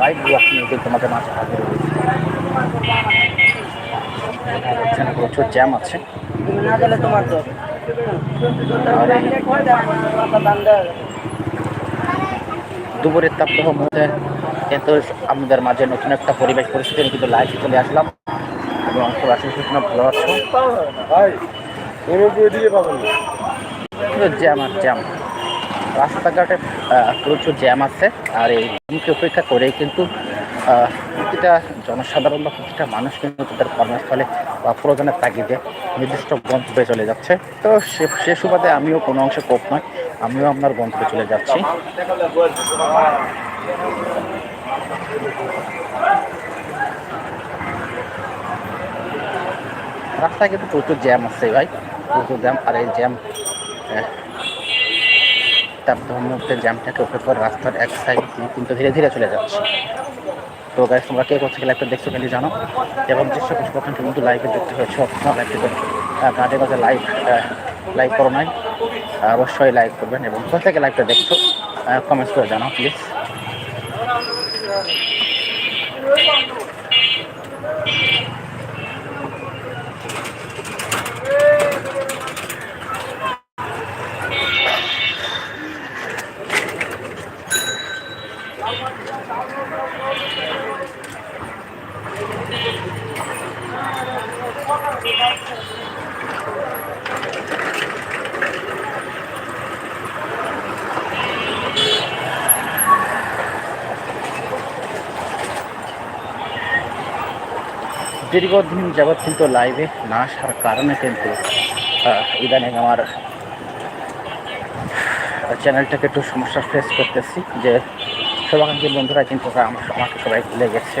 Live নিয়ে কিন্তু তোমাদের মাঝে হাজির এখানে প্রচুর জ্যাম আছে। দুপুরের তাপদাহ মধ্যে কিন্তু আপনাদের মাঝে নতুন একটা পরিবেশ পরিস্থিতি কিন্তু লাইভ চলে আসলাম। এবং সরাসরি সূচনা ভালো আছো? জ্যাম আর জ্যাম রাস্তাঘাটে প্রচুর জ্যাম আছে। আর এই জ্যামকে উপেক্ষা করেই কিন্তু প্রতিটা জনসাধারণ বা প্রতিটা মানুষ কিন্তু তাদের কর্মস্থলে বা প্রয়োজনের তাগিদে নির্দিষ্ট গন্তব্যে চলে যাচ্ছে। তো সে সে সুবাদে আমিও কোনো অংশে কোপ নয় আমিও আপনার গন্তব্যে চলে যাচ্ছি। রাস্তায় কিন্তু প্রচুর জ্যাম আছে ভাই, প্রচুর জ্যাম, আর এই জ্যাম মুহূর্তে জ্যামটাকে উপেক্ষা করে রাস্তার এক সাইড কিন্তু ধীরে ধীরে চলে যাচ্ছে। তো গাইজ তোমরা কে করছে লাইভটা দেখছ কিন্তু জানো? এবং যে সকল প্রথম কিন্তু লাইভে দেখতে হয়েছে অথবা লাইভটিতে কাজে কাজে লাইভ লাইভ করো নাই। অবশ্যই লাইক করবেন এবং কোথা থেকে লাইভটা দেখছ কমেন্টস করে জানাও প্লিজ দীর্ঘদিন যাবৎ কিন্তু লাইভে না আসার কারণে কিন্তু ইদানিং আমার চ্যানেলটাকে একটু সমস্যা ফেস করতেছি যে শুভাকাঙ্ক্ষী বন্ধুরা কিন্তু আমার আমাকে সবাই ভুলে গেছে।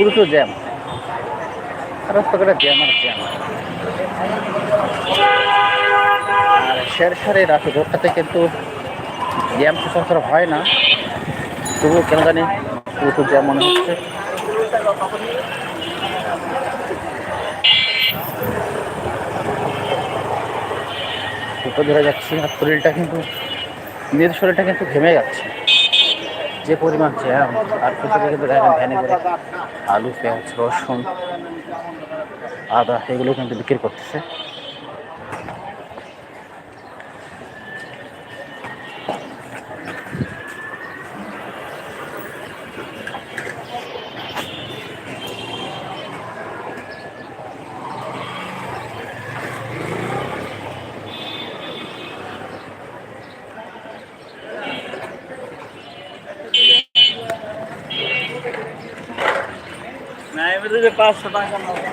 প্রচুর জ্যাম রাস্তাঘাটে জ্যাম আর জ্যাম আর শের সারে রাতে রোডটাতে কিন্তু জ্যাম সচরাচর হয় না। তবুও কেন জানি প্রচুর জ্যাম মনে হচ্ছে। ধরে যাচ্ছি, আর শরীরটা কিন্তু, নিজের শরীরটা কিন্তু ঘেমে যাচ্ছে। যে পরিমাণ জ্যাম আর ভিতরে কিন্তু দেখেন ভ্যানে করে আলু, পেঁয়াজ, রসুন, আদা এগুলো কিন্তু বিক্রি করতেছে। এবারে পাঁচশো টাকা ঘরে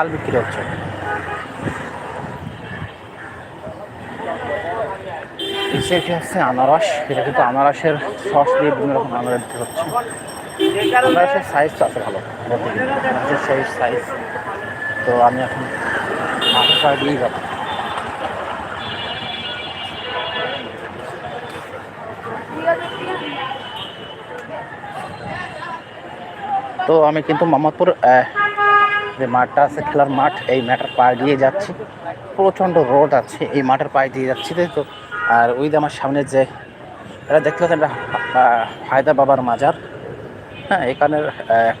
এটা তাল বিক্রি হচ্ছে। সাইডে হচ্ছে আনারস। এটা কিন্তু আনারসের সস দিয়ে বিভিন্ন রকম আনারস বিক্রি হচ্ছে। আনারসের সাইজ তো আছে ভালো আনারসের সাইজ সাইজ তো আমি এখন পাড়ে দিয়েই যাব। তো আমি কিন্তু মোহাম্মদপুর যে মাঠটা আছে, খেলার মাঠ, এই মাঠের পায়ে দিয়ে যাচ্ছি। প্রচণ্ড রোড আছে, এই মাঠের পায়ে দিয়ে যাচ্ছি, তাই তো? আর ওই যে আমার সামনে যে, এটা দেখতে পাচ্ছেন, এটা হায়দা বাবার মাজার। হ্যাঁ এখানের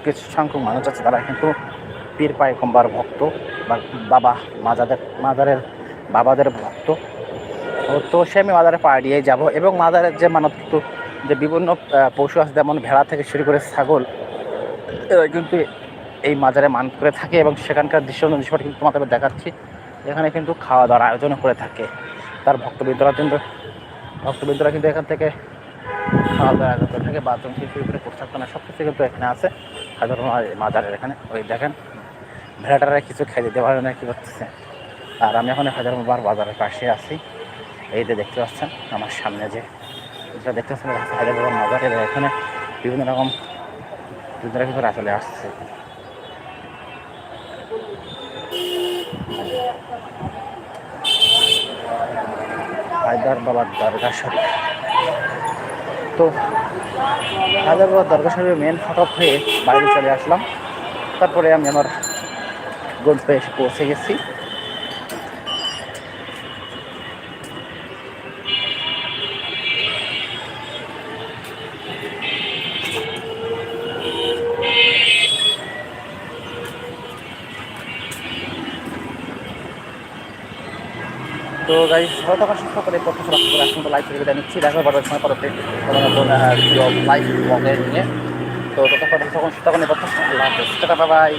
কিছু সংখ্যক মানুষ আছে, তারা কিন্তু পীর পায়ে কম্বার ভক্ত বা বাবা মাজাদের, মাজারের বাবাদের ভক্ত। তো সে আমি মাজারে পা দিয়ে যাব এবং মাজারের যে মানত যে বিভিন্ন পশু আছে, যেমন ভেড়া থেকে শুরু করে ছাগল কিন্তু এই মাজারে মান করে থাকে এবং সেখানকার দৃশ্য দৃশ্যটা কিন্তু তোমাদের দেখাচ্ছি। এখানে কিন্তু খাওয়া দাওয়ার আয়োজন করে থাকে। তার ভক্তবৃন্দরা কিন্তু ভক্তবৃন্দরা কিন্তু এখান থেকে খাওয়া দাওয়ার আয়োজন করে থাকে। বাথরুম শুরু করে পোশাক কানা সব কিছু কিন্তু এখানে আছে। হাজার মাজারের এখানে। ওই দেখেন, ভেড়াটারা কিছু খেয়ে দিতে পারে না, কী করতেছে? আর আমি এখন হাজার বার বাজারের পাশে আছি। এই যে দেখতে পাচ্ছেন, আমার সামনে যে যেটা দেখতে পাচ্ছেন হাজার বাবার মাজার। এখানে বিভিন্ন রকম দুধরা কিন্তু চলে আসছে। হায়দার বাবার দরগা শরীফ। তো হায়দার বাবার দরগা শরীফের মেন ফটক হয়ে বাইরে চলে আসলাম। তারপরে আমি আমার গন্তব্যে এসে পৌঁছে গেছি। তো গাই ভালো থাকার সুস্থ করে প্রত্যাশা রাখতে করে এখন তো লাইভ থেকে নিচ্ছি। দেখা পারবে সময় পরতে কোনো নতুন লাইভ ব্লগে নিয়ে। তো তখন করে প্রত্যাশা বাই